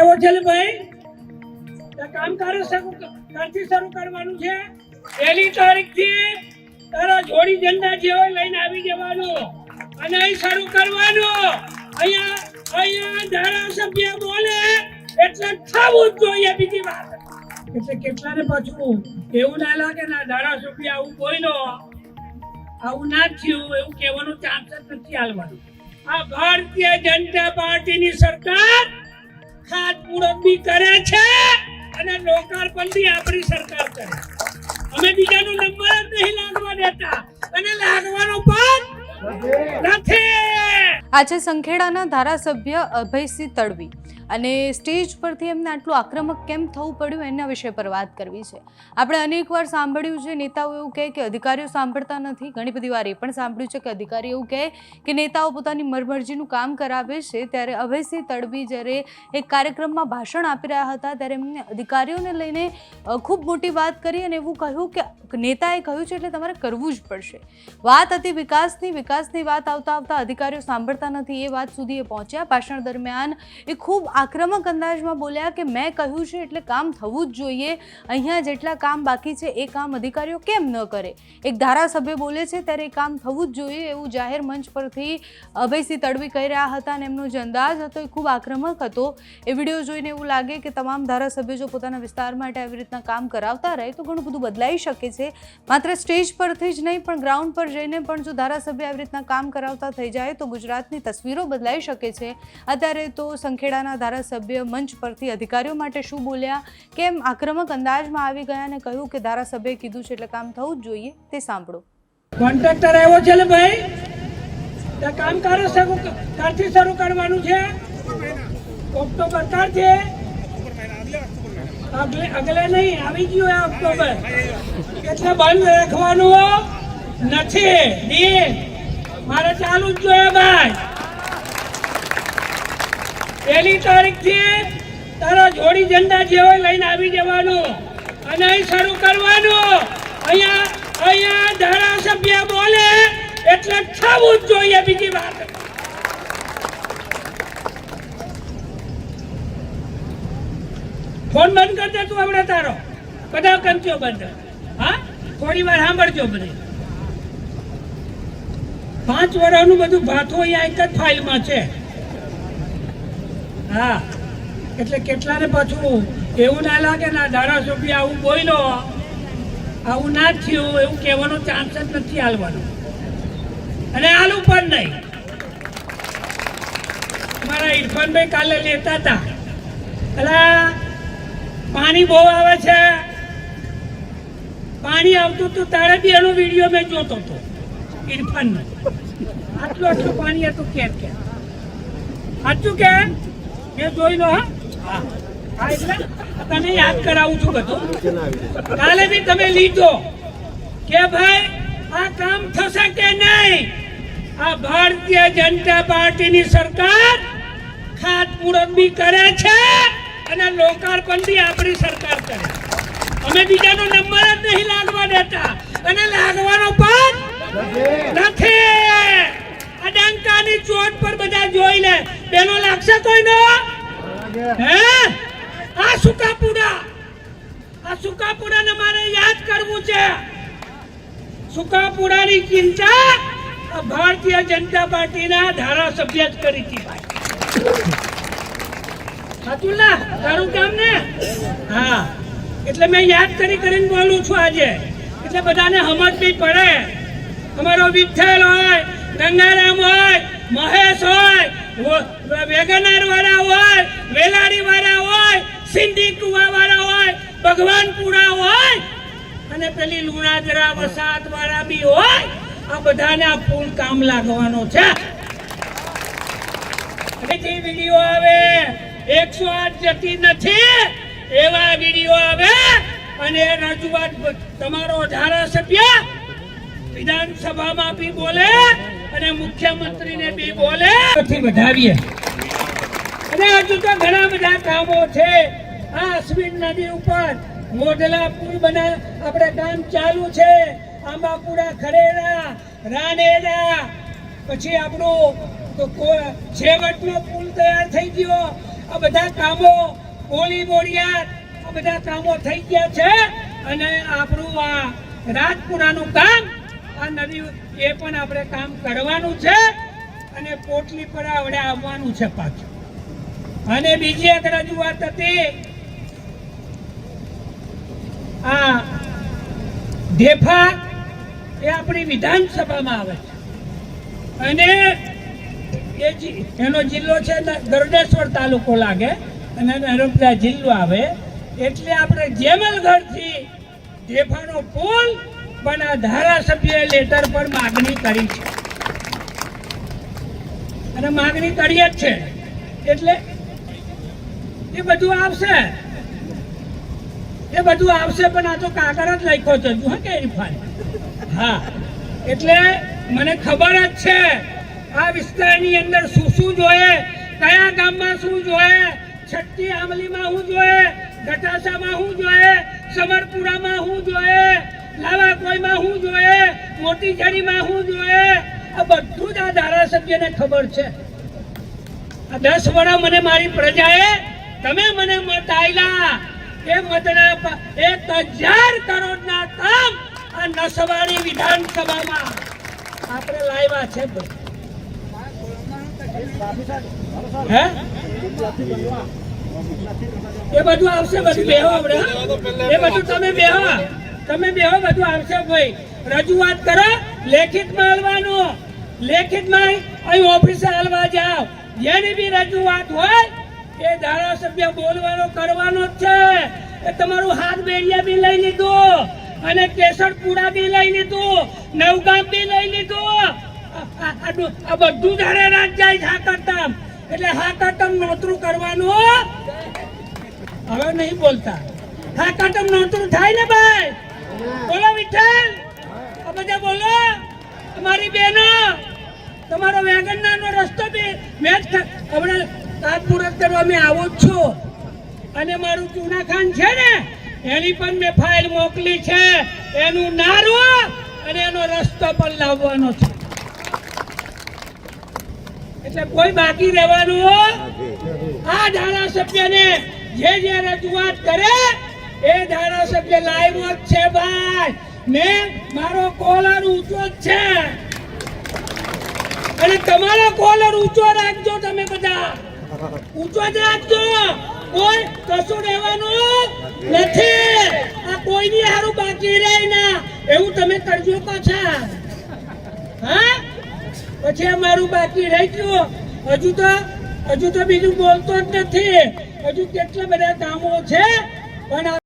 એવો છે ને ભાઈ કામ કાર્ય શરૂ શરૂ કરવાનું છે. પહેલી તારીખથી તારા જોડી ઝંડા જે હોય લઈને આવી જવાનું. અને અહીં શરૂ કરવાનું. અહીંયા અહીંયા ધારાસભ્ય બોલે, એટલે થવું જ જોઈએ બીજી વાત. એટલે કેટલાને પાછું એવું ના લાગે ના ધારાસભ્ય આવું બોલ્યો આવું ના થયું, એવું કહેવાનો ચાન્સ જ નથી હાલવાનું. આ ભારતીય જનતા પાર્ટીની સરકાર ખાત બી કરે છે અને લોકાર્પણ બી આપણી સરકાર કરે. અમે બીજાનો નંબર જ નહીં લાગવા દેતા. અને લાગવાનો પણ નથી. આજે સંખેડાના ધારાસભ્ય અભયસિંહ તડવી. અને સ્ટેજ પરથી એમને આટલું આક્રમક કેમ થવું પડ્યું એના વિષય પર વાત કરવી છે. આપણે અનેકવાર સાંભળ્યું છે, નેતાઓ એવું કહે કે અધિકારીઓ સાંભળતા નથી. ઘણી બધી વાર એ પણ સાંભળ્યું છે કે અધિકારી એવું કહે કે નેતાઓ પોતાની મરમરજીનું કામ કરાવે છે, ત્યારે અભયસિંહ તડવી જ્યારે એક કાર્યક્રમમાં ભાષણ આપી રહ્યા હતા, ત્યારે એમને અધિકારીઓને લઈને ખૂબ મોટી વાત કરી અને એવું કહ્યું કે નેતાએ કહ્યું છે એટલે તમારે કરવું જ પડશે. વાત હતી વિકાસની વિકાસની વાત આવતા આવતા અધિકારીઓ સાંભળતા નથી, એ વાત સુધી એ પહોંચ્યા. ભાષણ દરમિયાન એ ખૂબ આક્રમક અંદાજમાં બોલ્યા કે મેં કહ્યું છે એટલે કામ થવું જ જોઈએ. અહીંયા જેટલા કામ બાકી છે એ કામ અધિકારીઓ કેમ ન કરે? એક ધારાસભ્ય બોલે છે, ત્યારે એ કામ થવું જ જોઈએ એવું જાહેર મંચ પરથી અભયસિંહ તડવી કહી રહ્યા હતા અને એમનો જે અંદાજ હતો એ ખૂબ આક્રમક હતો. એ વીડિયો જોઈને એવું લાગે કે તમામ ધારાસભ્યો જો પોતાના વિસ્તાર માટે આવી રીતના કામ કરાવતા રહે તો ઘણું બધું બદલાઈ શકે છે. માત્ર સ્ટેજ પરથી જ નહીં, પણ ગ્રાઉન્ડ પર જઈને પણ જો ધારાસભ્ય આવી રીતના કામ કરાવતા થઈ જાય તો ગુજરાતની તસવીરો બદલાઈ શકે છે. અત્યારે તો સંખેડાના ધારાસભ્ય મંચ પરથી અધિકારીઓ માટે શું બોલ્યા? કેમ આક્રમક અંદાજમાં આવી ગયા અને કહ્યું કે ધારાસભ્યએ કીધું છે એટલે કામ થવું જ જોઈએ તે સાંભળો. કોન્ટ્રાક્ટર આવ્યો છે ભાઈ. કામ કાર્ય શરૂ કરવાનું છે. ઓક્ટોબર કાલથી અગલે અગલે નહીં, આવી ગયું આ ઓક્ટોબર. એટલે બંધ રાખવાનું નથી. મારે ચાલુ જ જોઈએ ભાઈ. પહેલી તારીખથી તારા જોડી ઝંડા જે હોય લઈને આવી જવાનું અને અહીં શરૂ કરવાનું. અહીંયા અહીંયા ધારાસભ્ય બોલે એટલે થવું જ જોઈએ બીજી વાત. ફોન બંધ કરી દે તું હમણાં તારો. બધા કંચો બંધ. હા? થોડી વાર સાંભળજો બધે પાંચ વર્ષનું બધું ભાથું અહીંયા એક જ ફાઇલમાં છે. હા. એટલે કેટલાને પાછું? એવું ના લાગે ના, ધારાસભ્ય આવું બોલ્યો. આવું ના થયું, એવું કહેવાનો ચાન્સ જ નથી હાલવાનો. અને હાલું પણ નહીં. મારા ઇરફાનભાઈ કાલે લેતા હતા. અલા, પાણી બહુ આવે છે. પાણી આવતું હતું, તારે બી એનો વીડિયો મેં જોતો હતો. ઇરફાનનો આટલું આટલું પાણી હતું ક્યાં ક્યાં સાચું કે? મેં જોઈ લો હા. હા એટલે તને યાદ કરાવું છું બધું. કાલે બી તમે લીધો કે ભાઈ આ કામ થશે કે નહીં? આ ભારતીય જનતા પાર્ટીની સરકાર ખાત બી કરે છે અને લોકાર્પણ બી આપણી સરકાર કરે અમે બીજાનો નંબર જ નહીં લાગવા દેતા. અને લાગવાનો પણ નથી. અડંકાની ચોટ પર બધા જોઈ લે. બેનો લાગશે કોઈનો? હે? આ સુકાપુરા આ સુકાપુરાને મારે યાદ કરવું છે. સુકાપુરાની ચિંતા ભારતીય જનતા પાર્ટીના ધારાસભ્ય જ કરી હતી ભાઈ. સાચું ના તારું કામ ને? હા. એટલે મેં યાદ કરી કરીને બોલું છું આજે. એટલે બધાને સમજ બી પડે. અમારો વિઠ્ઠલ હોય ગંગારામ હોય મહેશ હોય વેગનાર વાળા હોય, વેલાડી વાળા હોય, સિંધી કુવા વાળા હોય ભગવાનપુરા હોય, અને પેલી લુણાજરા વસાત વાળા બી હોય, આ બધાને આ ફૂલ કામ લાગવાનો છે. અહીંથી વીડિયો આવે, એકસો આઠ જતી નથી, એવા વીડિયો આવે, અને રજૂઆત તમારો ધારાસભ્ય વિધાનસભામાં બી બોલે અને મુખ્યમંત્રીને બી બોલે. પછી વધાવીએ અને હજુ તો ઘણા બધા કામો છે. આ અશ્વિન નદી ઉપર મોઢલા પુલ બના આપણે કામ ચાલુ છે. આંબાપુરા ખરેડા રાનેરા પછી આપણું તો છેવટનો પુલ તૈયાર થઈ ગયો. આ બધા કામો કોળી બોળિયાર. આ બધા કામો થઈ ગયા છે. અને આપણું આ રાજપુરાનું કામ આ નવી એ પણ આપણે કામ કરવાનું છે અને પોટલી પર આપણે આવવાનું છે પાછું. અને બીજી એક રજૂઆત હતી. આ ઢેફા એ આપણી વિધાનસભામાં આવે છે. અને એ એનો જિલ્લો છે ગરડેશ્વર તાલુકો લાગે. અને નર્મદા જિલ્લો આવે. એટલે આપણે જેમલગઢથી ઢેફાનો પુલ પણ ધારાસભ્યએ લેટર પર માગણી કરી છે. અને માગણી કરીએ જ છે. એટલે એ બધું આવશે. એ બધું આવશે પણ આ તો કાગળ જ લખ્યો છે. હા કે હા. એટલે મને ખબર જ છે, આ વિસ્તારની અંદર શું શું જોઈએ, કયા ગામમાં શું જોઈએ, છઠ્ઠી આમલીમાં શું જોઈએ ઘટાસામાં શું જોઈએ, સમરપુરામાં શું જોઈએ લાવા કોઈમાં શું જોઈએ મોટી જાડીમાં શું જોઈએ આ બધું જ આ ધારાસભ્યને ખબર છે. આ દસ વડા મને મારી પ્રજાએ, તમે મને મત આયલા. એ મતના એક હજાર કરોડના કામ આ નસવાડી વિધાનસભામાં. આપણે લાવ્યા છે હે? એ બધું આવશે બધું બેહો આપણે એ બધું તમે બેહો. તમે બેહો બધું આવશે ભાઈ. રજૂઆત કરો લેખિતમાં હલવાનો. લેખિતમાં અહીં ઓફિસે હલવા જાઓ. જેની બી રજૂઆત હોય, એ ધારાસભ્ય બોલવાનો, કરવાનો જ છે. એ તમારું હાથ બેડિયા બી લઈ લીધું અને કેસરપુરા બી લઈ લીધું, નવગામ બી લઈ લીધું. આ- બધું ધારે રાત જાય હા હાકરતમ એટલે હાકરતમ નોતરું કરવાનું હવે નહીં બોલતા. હા કટમ નોતરું થાય ને ભાઈ? બોલો વિઠ્ઠલ. આ બધા બોલો. તમારી બહેનો તમારો વેગનનો રસ્તો બી મેં હમણાં કામ કરવા મેં આવો જ છું. અને મારું ચૂનાખાન છે ને એની પણ મેં ફાઇલ મોકલી છે. એનું નારું અને એનો રસ્તો પણ લાવવાનો છે. એટલે કોઈ બાકી રહેવાનું. આ ધારાસભ્યને જે જે રજૂઆત કરે એ ધારાસભ્ય લાઈવ જ છે ભાઈ. ને મારો કોલર ઊંચો જ છે. અને તમારો કોલર ઊંચો રાખજો તમે બધા. ઊંચો જ રાખજો. કોઈ કશું રહેવાનું નથી. આ કોઈની હારું બાકી રહે ના. એવું તમે કરજો પાછા. હા? પછી આ મારું બાકી રહી ગયું. હજુ તો હજુ તો બીજું બોલતો જ નથી. હજુ કેટલા બધા કામો છે. પણ